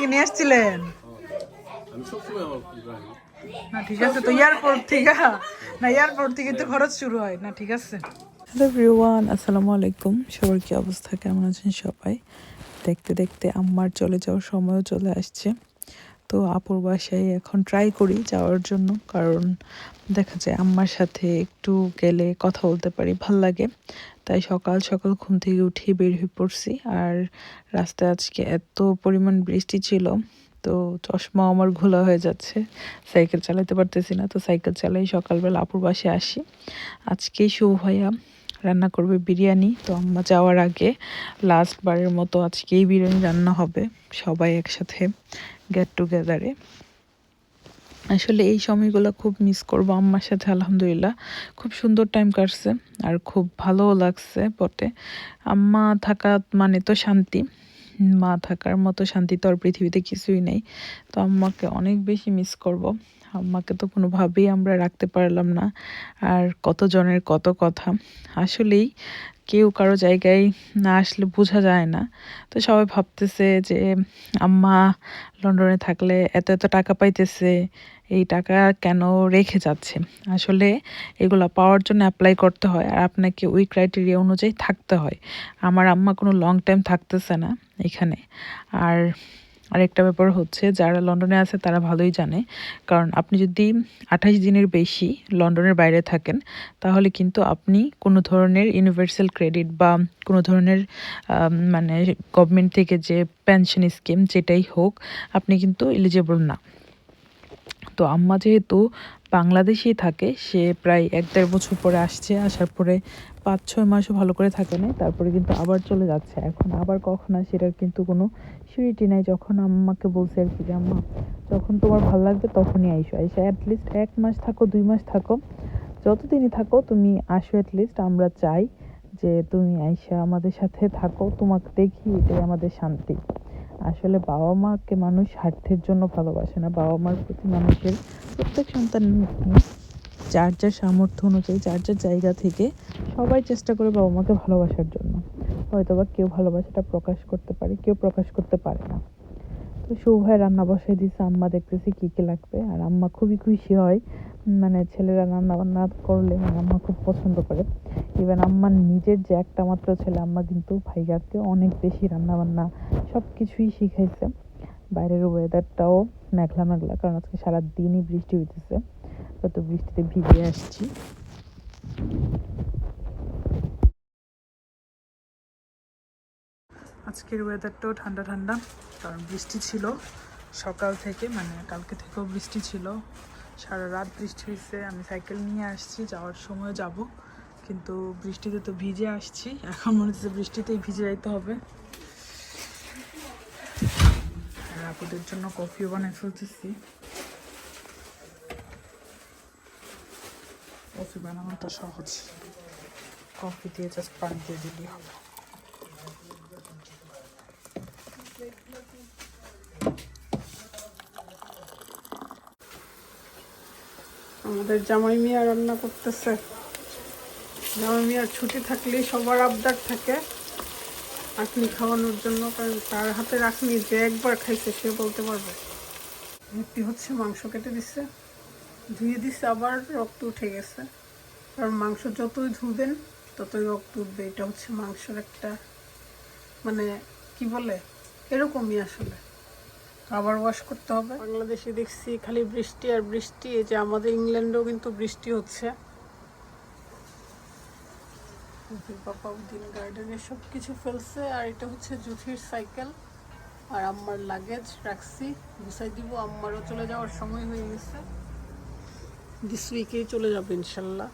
থেকে নিয়ে আসছিলেন? না ঠিক আছে তো এয়ারপোর্ট থেকে না এয়ারপোর্ট থেকে তো খরচ শুরু হয়। না ঠিক আছে। হ্যালো এভরিওয়ান আসসালামু আলাইকুম। সবার কি অবস্থা? কেমন আছেন সবাই? দেখতে দেখতে আম্মার চলে যাওয়ার সময়ও চলে আসছে। তো আপুর বাসায় এখন ট্রাই করি যাওয়ার জন্য। কারণ দেখা যায় আম্মার সাথে একটু গেলে কথা বলতে পারি, ভালো লাগে। তাই সকাল সকাল ঘুম থেকে উঠে বের হয়ে পড়ছি। আর রাস্তায় আজকে এত পরিমাণ বৃষ্টি ছিল, তো চশমা আমার ঘোলা হয়ে যাচ্ছে। সাইকেল চালাতে পারতেছি না, তো সাইকেল চালাই সকালবেলা আপুর বাসে আসি। আজকেই শুভ ভাইয়া রান্না করবে বিরিয়ানি, তো আম্মা যাওয়ার আগে লাস্ট বারের মতো আজকেই বিরিয়ানি রান্না হবে। সবাই একসাথে গেট টুগেদারে আসলে এই সময়গুলো খুব মিস করব আম্মার সাথে, আলহামদুলিল্লাহ। খুব সুন্দর টাইম কাটছে আর খুব ভালোও লাগছে বটে। আম্মা থাকা মানে তো শান্তি। মা থাকার মতো শান্তি তো আর পৃথিবীতে কিছুই নেই। তো আম্মাকে অনেক বেশি মিস করব। আম্মাকে তো কোনোভাবেই আমরা রাখতে পারলাম না। আর কত জনের কত কথা। আসলেই কেউ কারও জায়গায় না আসলে বোঝা যায় না। তো সবাই ভাবতেছে যে, আম্মা, লন্ডনে থাকলে এত এত টাকা পাইতেছে, এই টাকা কেন রেখে যাচ্ছে? আসলে এগুলো পাওয়ার জন্য অ্যাপ্লাই করতে হয় আর আপনাকে ওই ক্রাইটেরিয়া অনুযায়ী থাকতে হয়। আমার আম্মা কোনো লং টাইম থাকতেছে না এখানে। আর আরেকটা ব্যাপার হচ্ছে, যারা লন্ডনে আছে তারা ভালোই জানে। কারণ আপনি যদি আঠাশ দিনের বেশি লন্ডনের বাইরে থাকেন, তাহলে কিন্তু আপনি কোনো ধরনের ইউনিভার্সাল ক্রেডিট বা কোনো ধরনের মানে গভর্নমেন্ট থেকে যে পেনশন স্কিম যেটাই হোক, আপনি কিন্তু এলিজেবল না। তো আম্মা যেহেতু বাংলাদেশেই থাকে। সে প্রায় এক দেড় বছর পরে আসছে। আসার পরে পাঁচ, ছয় মাসও ভালো করে থাকে না। তারপরে কিন্তু আবার চলে যাচ্ছে। এখন আবার কখন আসে সেটার কিন্তু কোনো সিউরিটি নাই। যখন আম্মাকে বলছে আর কি যে, আম্মা, যখন তোমার ভালো লাগবে তখনই আইসো। আইসা অ্যাটলিস্ট এক মাস থাকো, দুই মাস থাকো। যতদিনই থাকো, তুমি আসো অ্যাটলিস্ট আমরা চাই যে, তুমি আইসা আমাদের সাথে থাকো। তোমাকে দেখি এটাই আমাদের শান্তি। আসলে বাবা মাকে মানুষ স্বার্থের জন্য ভালোবাসে না। বাবা মার প্রতি মানুষের প্রত্যেক সন্তান যার যার সামর্থ্য অনুযায়ী, যার যার জায়গা থেকে সবাই চেষ্টা করে বাবা মাকে ভালোবাসার জন্য। হয়তো বা কেউ ভালোবাসাটা প্রকাশ করতে পারে, কেউ প্রকাশ করতে পারে না। তো সৌভাই রান্না বসাই দিয়েছে আম্মা দেখতেছি কী কী লাগবে। আর আম্মা খুবই খুশি হয় মানে ছেলেরা রান্না বান্না করলে মানে আম্মা খুব পছন্দ করে। ইভেন আম্মার নিজের যে একটা মাত্র ছেলে, আম্মা কিন্তু ভাইয়াকে অনেক বেশি রান্না বান্না সব কিছুই শিখাইছে। বাইরের ওয়েদারটাও মেঘলা মেঘলা কারণ আজকে সারা দিনই বৃষ্টি হইতেছে। তো বৃষ্টিতে ভিজে আসছি। আজকের ওয়েদারটাও ঠান্ডা ঠান্ডা। কারণ বৃষ্টি ছিল সকাল থেকে মানে কালকে থেকেও বৃষ্টি ছিল। সারা রাত বৃষ্টি হয়েছে আমি সাইকেল নিয়ে আসছি, যাওয়ার সময় যাব। কিন্তু বৃষ্টিতে তো ভিজে আসছি, এখন মনে হচ্ছে বৃষ্টিতেই ভিজে যাইতে হবে। আর আপুদের জন্য কফিও বানিয়ে ফেলতেছি। কফি বানানোটা সহজ। কফি দিয়ে জাস্ট পানি দিয়ে দিলেই হবে। আমাদের জামাই মিয়া রান্না করতেছে। জামাই মিয়ার ছুটি থাকলে সবার আবদার থাকে। আখনি খাওয়ানোর জন্য কারণ তার হাতের আখনি যে একবার খাইছে সে বলতে পারবে। একটি হচ্ছে মাংস কেটে দিচ্ছে ধুয়ে দিচ্ছে আবার রক্ত উঠে গেছে। কারণ মাংস যতই ধুবেন, ততই রক্ত উঠবে। এটা হচ্ছে মাংসের একটা মানে কি বলে? এরকমই আসলে। আবার ওয়াশ করতে হবে। বাংলাদেশে দেখছি খালি বৃষ্টি আর বৃষ্টি এই যে আমাদের ইংল্যান্ডেও কিন্তু বৃষ্টি হচ্ছে। বাবা উদ্দিন গার্ডেনে সব কিছু ফেলছে আর এটা হচ্ছে জুথির সাইকেল আর আম্মার লাগেজ রাখছি গুছাই দিব। আম্মারও চলে যাওয়ার সময় হয়ে গেছে। দিস উইকেই চলে যাবে ইনশাল্লাহ।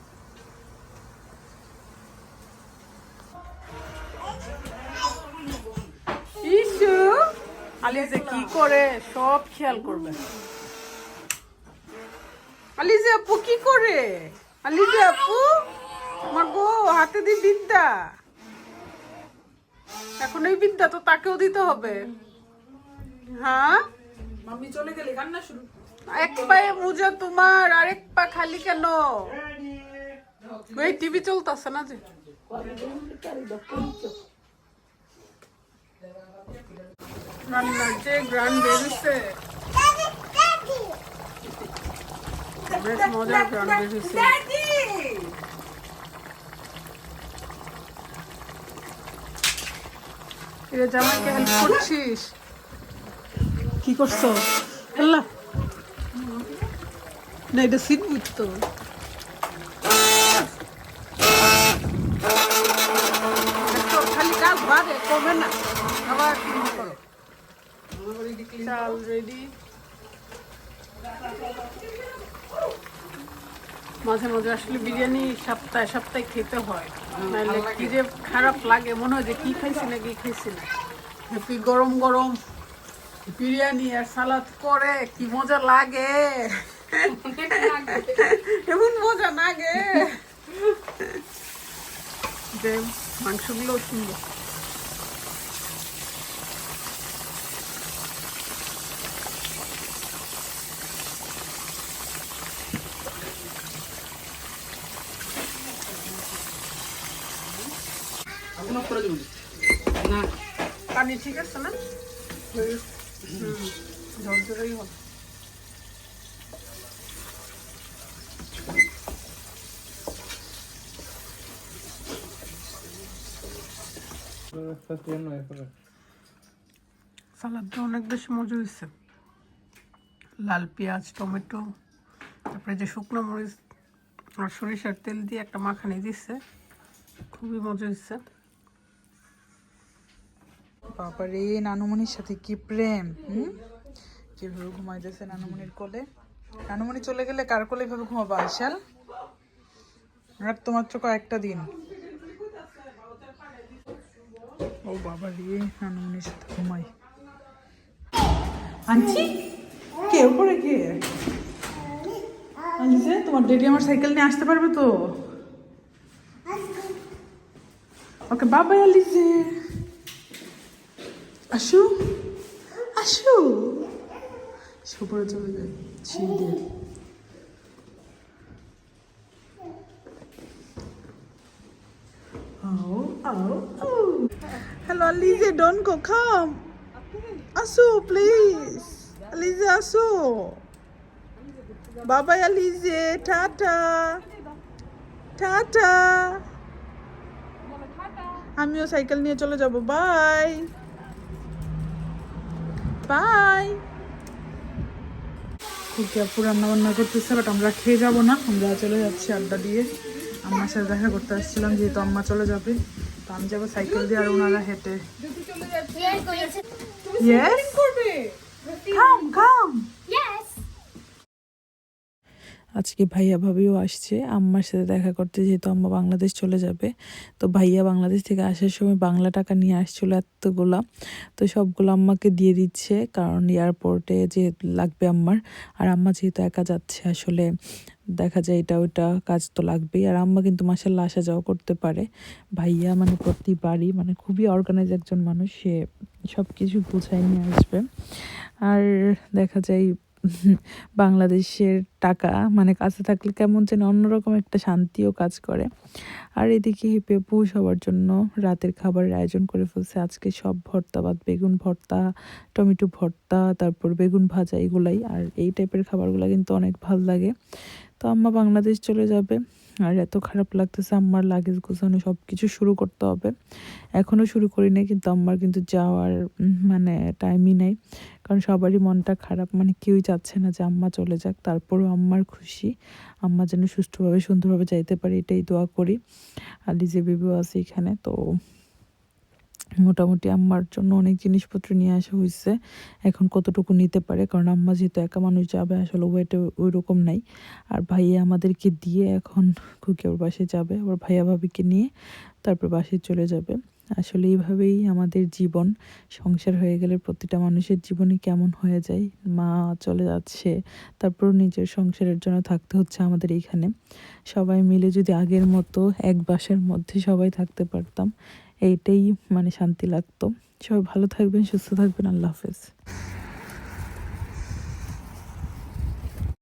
আলিজে কি করে সব খেয়াল করবে। আলিজে আপু কি করে? আলিজে আপু? আমার গো হাতে দি বিদ্যা এখন এই বিদ্যা তো তাকেও দিতে হবে। হ্যাঁ? মাম্মি চলে গেলে কান্না শুরু। এক পায়ে মোজা তোমার আরেক পা খালি কেন? এই টিভি চলতেছে না যে? রান্নার যে গ্রান বেরিয়েছে অনেক মজার গ্রান বেরিয়েছে এরা জামাইকে হেল্প করছিস? কি করছ? আল্লাহ না এটা সিট বুঝতো খালি কাজ বাড়ে কমে না। আবার চাল রেডি মাঝে মাঝে আসলে বিরিয়ানি সপ্তাহে সপ্তাহে খেতে হয়। নাহলে কি যে খারাপ লাগে মনে হয় যে কি খাইছি না কি খাইছি না। কি গরম গরম বিরিয়ানি আর সালাদ করে কি মজা লাগে। এমন মজা লাগে। যে মাংসগুলো সুন্দর। পানি ঠিক আছে না? হবে। সালাদটা অনেক বেশি মজা হয়েছে লাল পেঁয়াজ টমেটো তারপরে যে শুকনো মরিচ আর সরিষার তেল দিয়ে একটা মাখানি দিচ্ছে খুবই মজা হয়েছে বাবারে নানুমণির সাথে কি প্রেম, হুম? কীভাবে ঘুমাইতেছে নানুমণির কোলে? নানুমণি চলে গেলে কার কোলে এভাবে ঘুমাবা আইসাল আর তো মাত্র কয়েকটা দিন। ও বাবা রে, নানুমণির সাথে ঘুমাই। আনছি কে উপরে কে? আনছে তোমার ডেডি আমার সাইকেল নিয়ে আসতে পারবে তো? ওকে বাবা আলিজে আসু। আসু। সবার চলে যায় হ্যালো, লিজে, ডোন কো খাম আসু, প্লিজ। লিজে, আসু। বাবা লিজে, টাটা। টাটা। আমিও সাইকেল নিয়ে চলে যাব, বাই। বাই খুবই আপু রান্না বান্না করতেছে বাট আমরা খেয়ে যাব না। আমরা চলে যাচ্ছি আড্ডা দিয়ে। আম্মার সাথে দেখা করতে আসছিলাম যেহেতু আম্মা চলে যাবে। তো আমি যাব সাইকেল দিয়ে আর ওনারা হেঁটে। কাম কাম আজকে ভাইয়া ভাবিও আসছে, আম্মার সাথে দেখা করতে যেহেতু আম্মা বাংলাদেশ চলে যাবে। তো ভাইয়া বাংলাদেশ থেকে আসার সময় বাংলা টাকা নিয়ে আসছিল এতগুলা। তো সবগুলো আম্মাকে দিয়ে দিচ্ছে, কারণ এয়ারপোর্টে যে লাগবে আম্মার। আর আম্মা যেহেতু একা যাচ্ছে, আসলে দেখা যায় এটা ওইটা কাজ তো লাগবেই। আর আম্মা কিন্তু মাসাল্লাহ আসা যাওয়া করতে পারে। ভাইয়া মানে প্রতিবারই মানে খুবই অর্গানাইজ একজন মানুষ, সে সব কিছু গুছাই নিয়ে আসবে। আর দেখা যায় বাংলাদেশের টাকা মানে কাছে থাকলে কেমন যেন অন্যরকম একটা শান্তিও কাজ করে। আর এদিকে পেপু সবার জন্য রাতের খাবারের আয়োজন করে ফেলছে আজকে সব ভর্তা বাদ বেগুন ভর্তা, টমেটো ভর্তা, তারপর বেগুন ভাজা এগুলাই। আর এই টাইপের খাবারগুলো কিন্তু অনেক ভালো লাগে। তো আম্মা বাংলাদেশ চলে যাবে। আর এত খারাপ লাগতেছে, আম্মার লাগেজ গোছানো সব কিছু শুরু করতে হবে। এখনও শুরু করি নাই, কিন্তু আম্মার কিন্তু যাওয়ার মানে টাইমই নাই। কারণ সবারই মনটা খারাপ মানে কেউই চাচ্ছে না যে আম্মা চলে যাক। তারপরও আম্মার খুশি। আম্মা যেন সুষ্ঠুভাবে সুন্দরভাবে যাইতে পারি, এটাই দোয়া করি। আর লিজে বিবিও আছে এখানে, তো মোটামুটি আম্মার জন্য অনেক জিনিসপত্র নিয়ে আসা হয়েছে এখন কতটুকু নিতে পারে? কারণ আম্মা যেহেতু একা মানুষ যাবে, আসলে ওয়েটে ওই রকম নাই। আর ভাইয়া আমাদেরকে দিয়ে এখন খুকে ওর বাসে যাবে, আবার ভাইয়া ভাবিকে নিয়ে তারপর বাসে চলে যাবে। আসলে এইভাবেই আমাদের জীবন, সংসার হয়ে গেলে প্রতিটা মানুষের জীবনে কেমন হয়ে যায়, মা চলে যাচ্ছে তারপর নিজের সংসারের জন্য থাকতে হচ্ছে আমাদের এইখানে। সবাই মিলে যদি আগের মতো এক বাসের মধ্যে সবাই থাকতে পারতাম এইটাই মানে শান্তি লাগতো। সবাই ভালো থাকবেন সুস্থ থাকবেন আল্লাহ হাফেজ।